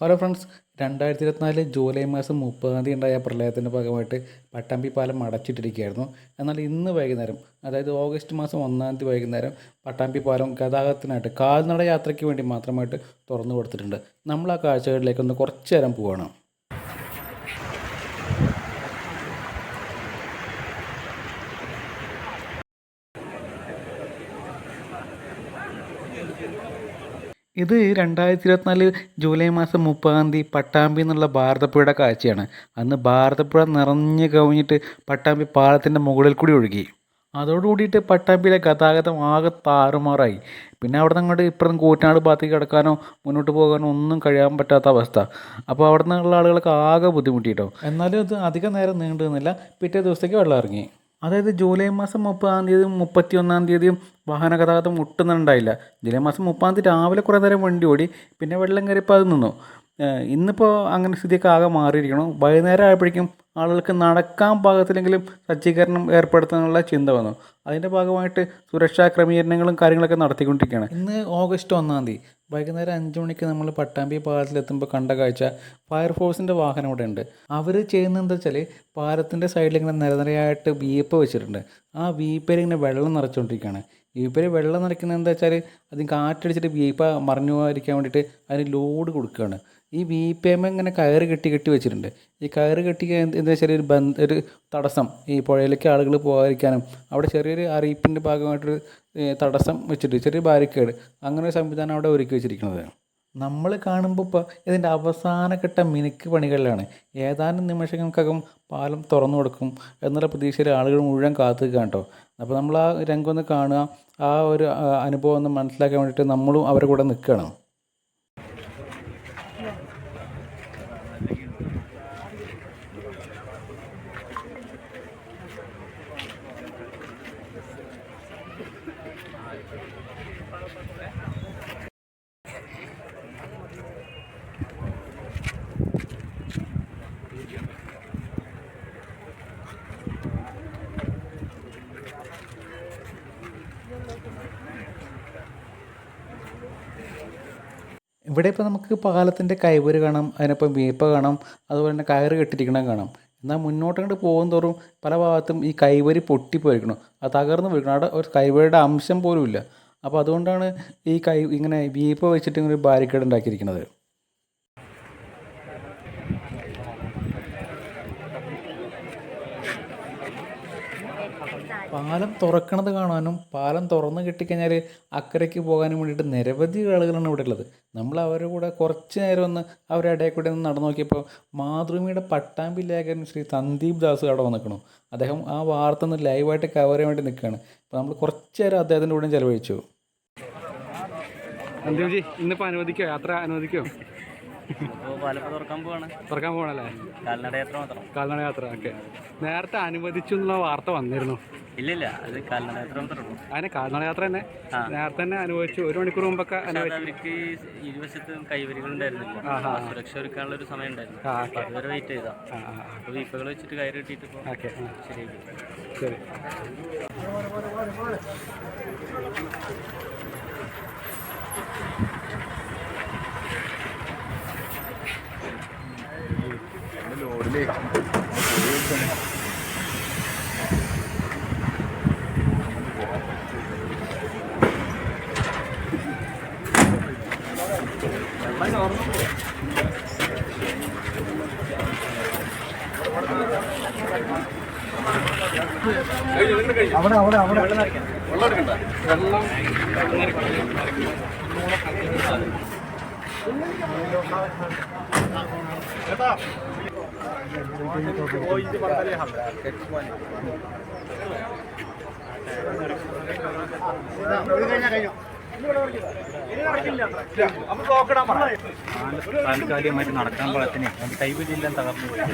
Hello friends രണ്ടായിരത്തി ഇരുപത്തിനാല് July മാസം മുപ്പതാം തീയതി ഉണ്ടായ പ്രളയത്തിന്റെ ഭാഗമായിട്ട് പട്ടാമ്പി പാലം അടച്ചിട്ടിരിക്കുകയായിരുന്നു. എന്നാൽ ഇന്ന് വൈകുന്നേരം അതായത് ഓഗസ്റ്റ് മാസം ഒന്നാം തീയതി വൈകുന്നേരം പട്ടാമ്പി പാലം ഗതാഗതത്തിനായിട്ട് കാൽനട യാത്രയ്ക്ക് വേണ്ടി മാത്രമായിട്ട് തുറന്നു കൊടുത്തിട്ടുണ്ട്. നമ്മൾ ആ കാഴ്ചകളിലേക്കൊന്ന് കുറച്ചു നേരം പോവുകയാണ് ഇത് രണ്ടായിരത്തി ഇരുപത്തിനാല് ജൂലൈ മാസം മുപ്പതാം തീയതി പട്ടാമ്പി എന്നുള്ള ഭാരതപ്പുഴയുടെ കാഴ്ചയാണ്. അന്ന് ഭാരതപ്പുഴ നിറഞ്ഞു കവിഞ്ഞിട്ട് പട്ടാമ്പി പാലത്തിന്റെ മുകളിൽ കൂടി ഒഴുകി. അതോടുകൂടിയിട്ട് പട്ടാമ്പിയിലെ ഗതാഗതം ആകെ താറുമാറായി. പിന്നെ അവിടെ നിന്ന് അങ്ങോട്ട് ഇപ്പുറം കൂറ്റനാട് ഭാഗത്തേക്ക് കിടക്കാനോ മുന്നോട്ട് പോകാനോ ഒന്നും കഴിയാൻ പറ്റാത്ത അവസ്ഥ. അപ്പോൾ അവിടെ നിന്നുള്ള ആളുകൾക്ക് ആകെ ബുദ്ധിമുട്ടിയിട്ടോ എന്നാലും അത് അധികം നേരം നീണ്ടു നിന്നില്ല പിറ്റേ ദിവസത്തേക്ക് വെള്ളം ഇറങ്ങി അതായത് ജൂലൈ മാസം മുപ്പതാം തീയതിയും മുപ്പത്തി ഒന്നാം തീയതിയും വാഹന ഗതാഗതം ഒട്ടുന്നുണ്ടായില്ല ജൂലൈ മാസം മുപ്പതാം തീയതി രാവിലെ കുറേ നേരം വണ്ടി ഓടി പിന്നെ വെള്ളം കയറിയപ്പോൾ അത് നിന്നു. ഇന്നിപ്പോൾ അങ്ങനെ സ്ഥിതിയൊക്കെ ആകെ മാറിയിരിക്കണം വൈകുന്നേരം ആയപ്പോഴേക്കും ആളുകൾക്ക് നടക്കാൻ പാകത്തിലെങ്കിലും സജ്ജീകരണം ഏർപ്പെടുത്താനുള്ള ചിന്ത വന്നു. അതിന്റെ ഭാഗമായിട്ട് സുരക്ഷാ ക്രമീകരണങ്ങളും കാര്യങ്ങളൊക്കെ നടത്തിക്കൊണ്ടിരിക്കുകയാണ്. ഇന്ന് ഓഗസ്റ്റ് ഒന്നാം തീയതി. വൈകുന്നേരം അഞ്ച് മണിക്ക് നമ്മൾ പട്ടാമ്പി പാലത്തിലെത്തുമ്പോൾ കണ്ട കാഴ്ച ഫയർഫോഴ്സിന്റെ വാഹനം ഇവിടെ ഉണ്ട്. അവർ ചെയ്യുന്നത് എന്താ വെച്ചാൽ പാലത്തിന്റെ സൈഡിൽ ഇങ്ങനെ നിരനിരയായിട്ട് വീപ്പ് വെച്ചിട്ടുണ്ട്. ആ വീപ്പയിൽ ഇങ്ങനെ വെള്ളം നിറച്ചുകൊണ്ടിരിക്കുകയാണ്. വീപ്പയിൽ വെള്ളം നിറയ്ക്കുന്നത് എന്താ വെച്ചാൽ അതിന് കാറ്റടിച്ചിട്ട് വീപ്പ മറിഞ്ഞു പോകാതിരിക്കാൻ വേണ്ടിയിട്ട് അതിന് ലോഡ് കൊടുക്കുകയാണ്. ഈ വീപ്പേമ ഇങ്ങനെ കയറ് കെട്ടി കെട്ടി വെച്ചിട്ടുണ്ട്. ഈ കയറ് കെട്ടി എന്താ വെച്ചാൽ ഒരു ബന്ധ ഒരു തടസ്സം. ഈ പുഴയിലേക്ക് ആളുകൾ പോകാതിരിക്കാനും അവിടെ ചെറിയൊരു അറിയിപ്പിന്റെ ഭാഗമായിട്ടൊരു തടസ്സം വെച്ചിട്ട് ചെറിയ ബാരിക്കേഡ് അങ്ങനെ ഒരു സംവിധാനം അവിടെ ഒരുക്കി വെച്ചിരിക്കുന്നത്. നമ്മൾ കാണുമ്പോൾ ഇപ്പോൾ ഇതിന്റെ അവസാനഘട്ട മിനുക്ക് പണികളിലാണ്. ഏതാനും നിമിഷങ്ങൾക്കകം പാലം തുറന്നു കൊടുക്കും എന്നുള്ള പ്രതീക്ഷയിൽ ആളുകൾ മുഴുവൻ കാത്തു കേട്ടോ. അപ്പോൾ നമ്മൾ ആ രംഗം ഒന്ന് കാണുക. ആ ഒരു അനുഭവം ഒന്ന് മനസ്സിലാക്കാൻ വേണ്ടിയിട്ട് നമ്മളും അവരുടെ കൂടെ നിൽക്കുകയാണ്. ഇവിടെ ഇപ്പോൾ നമുക്ക് പാലത്തിന്റെ കൈവര് കാണാം അതിനൊപ്പം വീപ്പ കാണാം അതുപോലെ തന്നെ കയറ് കെട്ടിരിക്കണം കാണാം. എന്നാൽ മുന്നോട്ട് അങ്ങോട്ട് പോകും തോറും പല ഭാഗത്തും ഈ കൈവരി പൊട്ടിപ്പോയിരിക്കണം. അത് തകർന്നു പോയിരിക്കണം അവിടെ ഒരു കൈവരിയുടെ അംശം പോലും ഇല്ല അപ്പോൾ അതുകൊണ്ടാണ് ഈ കൈ ഇങ്ങനെ വീപ്പ് വെച്ചിട്ട് ഇങ്ങനെ ഒരു ബാരിക്കേഡ് ഉണ്ടാക്കിയിരിക്കുന്നത്. പാലം തുറക്കണത് കാണാനും പാലം തുറന്ന് കിട്ടിക്കഴിഞ്ഞാൽ അക്കരയ്ക്ക് പോകാനും വേണ്ടിയിട്ട് നിരവധി ആളുകളാണ് ഇവിടെ ഉള്ളത് നമ്മൾ അവരുടെ കൂടെ കുറച്ച് നേരം ഒന്ന് അവരുടെ ഇടയിൽ കൂടെ ഒന്ന് നടന്നു നോക്കിയപ്പോൾ മാതൃഭൂമിയുടെ പട്ടാമ്പി ലേഖകൻ ശ്രീ സന്ദീപ് ദാസ് അവിടെ വന്നിക്കണു അദ്ദേഹം ആ വാർത്ത ഒന്ന് ലൈവായിട്ട് കവർ ചെയ്യാൻ വേണ്ടി നിൽക്കുകയാണ്. അപ്പോൾ നമ്മൾ കുറച്ച് നേരം അദ്ദേഹത്തിന്റെ കൂടെ ചിലവഴിച്ചു. സന്ദീപ്ജി ഇന്നിപ്പോൾ അനുവദിക്കോ? യാത്ര അനുവദിക്കോ? തുറക്കാൻ പോവാണ്. തുറക്കാൻ പോകണല്ലേ കാൽനട യാത്ര മാത്രം. കാൽനട യാത്ര ഓക്കെ. നേരത്തെ അനുവദിച്ചു എന്നുള്ള വാർത്ത വന്നിരുന്നു. ഇല്ലില്ല അത് കാൽനട യാത്ര മാത്രമേ അതിനെ കാൽനട യാത്ര തന്നെ. നേരത്തെ തന്നെ അനുഭവിച്ചു ഒരു മണിക്കൂർ മുമ്പൊക്കെ അവർക്ക് ഇരുവശത്തും കൈവരികൾ ഉണ്ടായിരുന്നില്ല. സുരക്ഷ ഒരുക്കാനുള്ള ഒരു സമയം ഉണ്ടായിരുന്നു. അതുവരെ വെയിറ്റ് ചെയ്താ. അപ്പൊ വീപ്പകൾ വെച്ചിട്ട് കയറി കിട്ടിയിട്ട് ഇപ്പോൾ ഓക്കെ അവിടെ ശരിയാക്കി ശരി താൽക്കാലികമായിട്ട് നടക്കാൻ പാകത്തിന് കൈവരിയെല്ലാം തകർന്നു പോയി.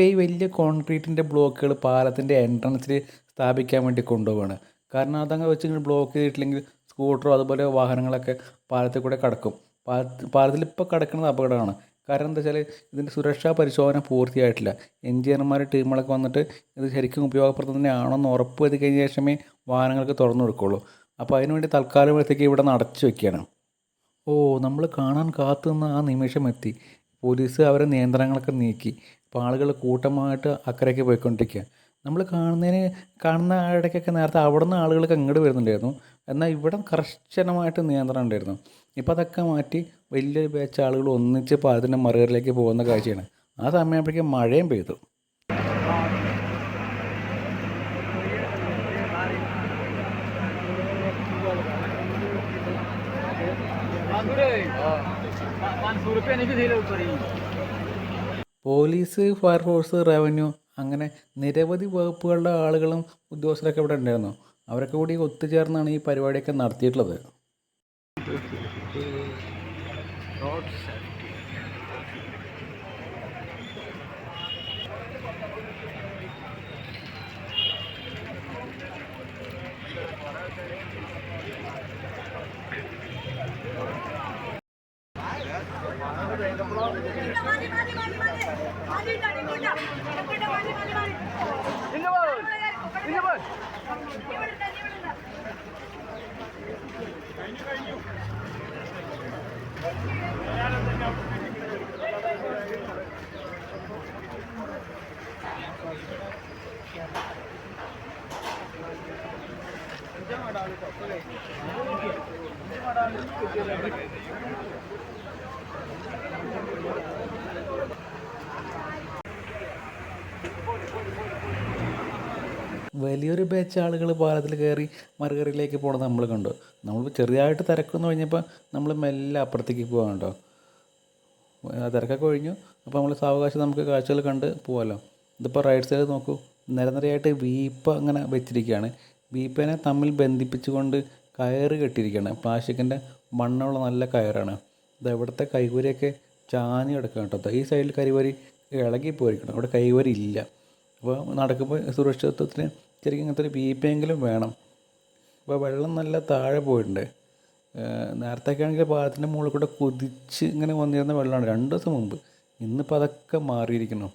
ഇപ്പോൾ ഈ വലിയ കോൺക്രീറ്റിന്റെ ബ്ലോക്കുകൾ പാലത്തിന്റെ എൻട്രൻസിൽ സ്ഥാപിക്കാൻ വേണ്ടി കൊണ്ടുപോവാണ്. കാരണം അതങ്ങ് വെച്ച് ഇങ്ങനെ ബ്ലോക്ക് ചെയ്തിട്ടില്ലെങ്കിൽ സ്കൂട്ടറോ അതുപോലെ വാഹനങ്ങളൊക്കെ പാലത്തിൽ കൂടെ കടക്കും. പാലത്തിൽ പാലത്തിൽ ഇപ്പോൾ കിടക്കുന്നത് അപകടമാണ്. കാരണം എന്താ വെച്ചാൽ ഇതിന്റെ സുരക്ഷാ പരിശോധന പൂർത്തിയായിട്ടില്ല. എഞ്ചിനീയർമാർ ടീമുകളൊക്കെ വന്നിട്ട് ഇത് ശരിക്കും ഉപയോഗപ്രദം തന്നെയാണോ എന്ന് ഉറപ്പ് വരുത്തി കഴിഞ്ഞ ശേഷമേ വാഹനങ്ങൾക്ക് തുറന്നു കൊടുക്കുകയുള്ളൂ അപ്പോൾ അതിനുവേണ്ടി തൽക്കാലം ഇവിടെ നിന്ന് അടച്ചു വെക്കുകയാണ് ഓ നമ്മൾ കാണാൻ കാത്തു നിന്ന ആ നിമിഷം എത്തി പോലീസ് അവരെ നിയന്ത്രണങ്ങളൊക്കെ നീക്കി. അപ്പോൾ ആളുകൾ കൂട്ടമായിട്ട് അക്കരയ്ക്ക് പോയിക്കൊണ്ടിരിക്കുക നമ്മൾ കാണുന്നതിന് കാണുന്ന ഇടയ്ക്കൊക്കെ നേരത്തെ അവിടെ നിന്ന് ആളുകളൊക്കെ അങ്ങോട്ട് വരുന്നുണ്ടായിരുന്നു. എന്നാൽ ഇവിടെ കർശനമായിട്ട് നിയന്ത്രണം ഉണ്ടായിരുന്നു. ഇപ്പോൾ അതൊക്കെ മാറ്റി വലിയൊരു ബാച്ച് ആളുകൾ ഒന്നിച്ച് പാലത്തിന്റെ മറുകരയിലേക്ക് പോകുന്ന കാഴ്ചയാണ്. ആ സമയമാകുമ്പോഴേക്കും മഴയും പെയ്തു. പോലീസ് ഫയർഫോഴ്സ് റവന്യൂ അങ്ങനെ നിരവധി വകുപ്പുകളുടെ ആളുകളും ഉദ്യോഗസ്ഥരൊക്കെ ഇവിടെ ഉണ്ടായിരുന്നു. അവരൊക്കെ കൂടി ഒത്തുചേർന്നാണ് ഈ പരിപാടിയൊക്കെ നടത്തിയിട്ടുള്ളത്. నిజమడాలి తప్పలేదు నిజమడాలి വലിയൊരു ബാച്ച് ആളുകൾ പാലത്തിൽ കയറി മറുകറിയിലേക്ക് പോകണത് നമ്മൾ കണ്ടു. നമ്മൾ ചെറിയതായിട്ട് തിരക്കെന്ന് കഴിഞ്ഞപ്പോൾ നമ്മൾ മെല്ലെ അപ്പുറത്തേക്ക് പോകാൻ കേട്ടോ തിരക്കൊക്കെ ഒഴിഞ്ഞു അപ്പോൾ നമ്മൾ സാവകാശം നമുക്ക് കാഴ്ചകൾ കണ്ട് പോകാമല്ലോ ഇതിപ്പോൾ റൈറ്റ് സൈഡ് നോക്കൂ. നിരനിരയായിട്ട് വീപ്പ് അങ്ങനെ വെച്ചിരിക്കുകയാണ്. വീപ്പനെ തമ്മിൽ ബന്ധിപ്പിച്ചുകൊണ്ട് കയറ് കെട്ടിയിരിക്കുകയാണ്. പ്ലാസ്റ്റിക്കിന്റെ മണ്ണുള്ള നല്ല കയറാണ്. ഇത് എവിടുത്തെ കൈവരിയൊക്കെ ചാഞ്ഞ് കിടക്കുക കേട്ടോ. ഈ സൈഡിൽ കരിവരി ഇളകി പോയിരിക്കണം. അവിടെ കൈവരി ഇല്ല. അപ്പോൾ നടക്കുമ്പോൾ സുരക്ഷിതത്വത്തിന് ശരിക്കും ഇങ്ങനത്തെ ഒരു പീപ്പയെങ്കിലും വേണം. അപ്പോൾ വെള്ളം നല്ല താഴെ പോയിട്ടുണ്ട്. നേരത്തെയൊക്കെ ആണെങ്കിൽ പാലത്തിന്റെ മുകളിൽ കൂടെ കുതിച്ച് ഇങ്ങനെ വന്നിരുന്ന വെള്ളമാണ് രണ്ട് ദിവസം മുമ്പ്. ഇന്നിപ്പോൾ അതൊക്കെ മാറിയിരിക്കണം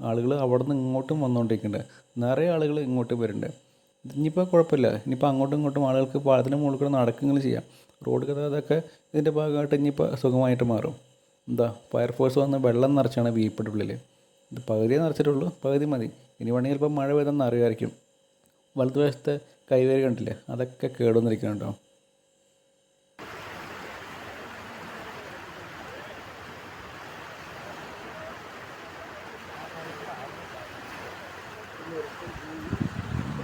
ആളുകൾ അവിടെ നിന്ന് ഇങ്ങോട്ടും വന്നുകൊണ്ടിരിക്കുന്നുണ്ട്. നിറയെ ആളുകൾ ഇങ്ങോട്ട് വരുന്നുണ്ട്. ഇനിയിപ്പോൾ കുഴപ്പമില്ല. ഇനിയിപ്പോൾ അങ്ങോട്ടും ഇങ്ങോട്ടും ആളുകൾക്ക് പാലത്തിന്റെ മുകളിൽ കൂടെ നടക്കുകയും ചെയ്യാം. റോഡ് ഗതാഗതമൊക്കെ ഇതിന്റെ ഭാഗമായിട്ട് ഇനിയിപ്പോൾ സുഖമായിട്ട് മാറും. എന്താ ഫയർഫോഴ്സ് വന്ന് വെള്ളം നിറച്ചാണ് വീപ്പിന്റെ ഉള്ളിൽ ഇത് പകുതിയേ നിറച്ചിട്ടുള്ളൂ പകുതി മതി. ഇനി വേണമെങ്കിൽ ഇപ്പം മഴ പെയ്തെന്ന് അറിയുമായിരിക്കും. വലതുവശത്തെ കൈവേര് കണ്ടില്ലേ അതൊക്കെ കേടുവന്നിരിക്കുന്നുണ്ടോ?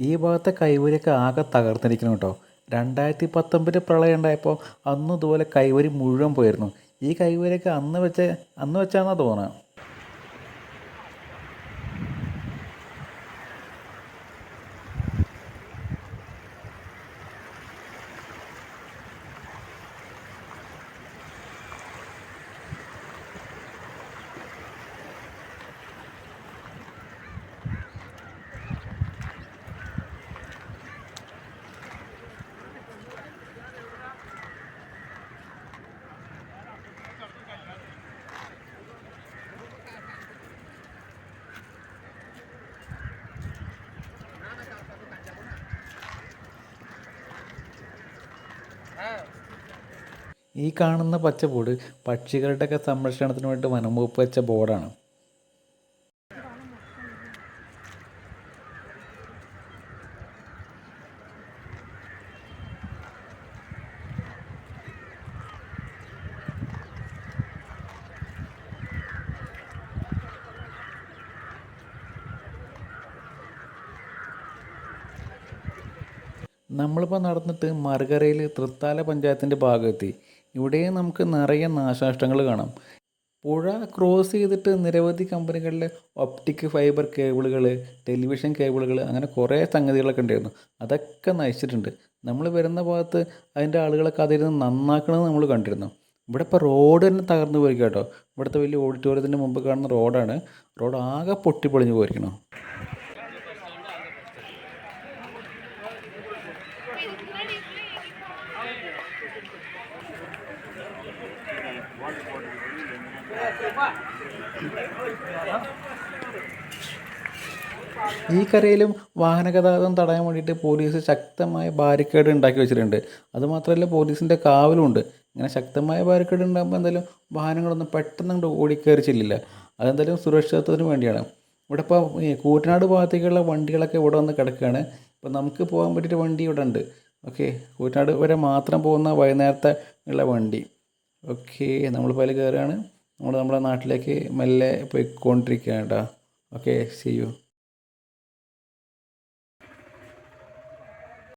ഈ ഭാഗത്തെ കൈവരിയൊക്കെ ആകെ തകർന്നിരിക്കണം കേട്ടോ. രണ്ടായിരത്തി പത്തൊമ്പതിൽ പ്രളയം ഉണ്ടായപ്പോൾ അന്നും ഇതുപോലെ കൈവരി മുഴുവൻ പോയിരുന്നു. ഈ കൈവരിയൊക്കെ അന്ന് വെച്ച് അന്ന് വെച്ചാണെന്നാണ് തോന്നുന്നത്? ഈ കാണുന്ന പച്ച ബോർഡ് പക്ഷികളുടെയൊക്കെ സംരക്ഷണത്തിന് വേണ്ടി വനം വകുപ്പ് വെച്ച ബോർഡാണ്. നമ്മളിപ്പോൾ നടന്നിട്ട് മറുകരയിൽ തൃത്താല പഞ്ചായത്തിന്റെ ഭാഗമെത്തി ഇവിടെയും നമുക്ക് നിറയെ നാശനഷ്ടങ്ങൾ കാണാം. പുഴ ക്രോസ് ചെയ്തിട്ട് നിരവധി കമ്പനികളിലെ ഒപ്റ്റിക് ഫൈബർ കേബിളുകൾ ടെലിവിഷൻ കേബിളുകൾ അങ്ങനെ കുറേ സംഗതികളൊക്കെ ഉണ്ടായിരുന്നു. അതൊക്കെ നശിച്ചിട്ടുണ്ട്. നമ്മൾ വരുന്ന ഭാഗത്ത് അതിന്റെ ആളുകളൊക്കെ അതിരുന്ന് നന്നാക്കണമെന്ന് നമ്മൾ കണ്ടിരുന്നു. ഇവിടെ ഇപ്പോൾ റോഡ് തന്നെ തകർന്നു പോയി കേട്ടോ. ഇവിടുത്തെ വലിയ ഓഡിറ്റോറിയത്തിന്റെ മുമ്പ് കാണുന്ന റോഡാണ് റോഡ് ആകെ പൊട്ടിപ്പൊളിഞ്ഞു പോയിരിക്കണം. ഈ കരയിലും വാഹനഗതാഗതം തടയാൻ വേണ്ടിയിട്ട് പോലീസ് ശക്തമായ ബാരിക്കേഡ് ഉണ്ടാക്കി വെച്ചിട്ടുണ്ട്. അതുമാത്രമല്ല പോലീസിന്റെ കാവലുമുണ്ട്. ഇങ്ങനെ ശക്തമായ ബാരിക്കേഡ് ഉണ്ടാകുമ്പോൾ എന്തായാലും വാഹനങ്ങളൊന്നും പെട്ടെന്ന് അങ്ങോട്ട് ഓടിക്കയറി ചെല്ലില്ല. അതെന്തായാലും സുരക്ഷിതത്വത്തിന് വേണ്ടിയാണ്. ഇവിടെ ഇപ്പോൾ കൂറ്റനാട് ഭാഗത്തേക്കുള്ള വണ്ടികളൊക്കെ ഇവിടെ വന്ന് കിടക്കുകയാണ്. ഇപ്പോൾ നമുക്ക് പോകാൻ പറ്റിയിട്ട് വണ്ടി ഇവിടെ ഉണ്ട്. ഓക്കെ കൂറ്റനാട് വരെ മാത്രം പോകുന്ന വൈകുന്നേരത്തെ ഉള്ള വണ്ടി. ഓക്കെ നമ്മളിപ്പോൾ അതിൽ കയറുകയാണ് നമ്മൾ നമ്മുടെ നാട്ടിലേക്ക് മെല്ലെ പോയിക്കൊണ്ടിരിക്കുകയാണ് കേട്ടോ. Okay C U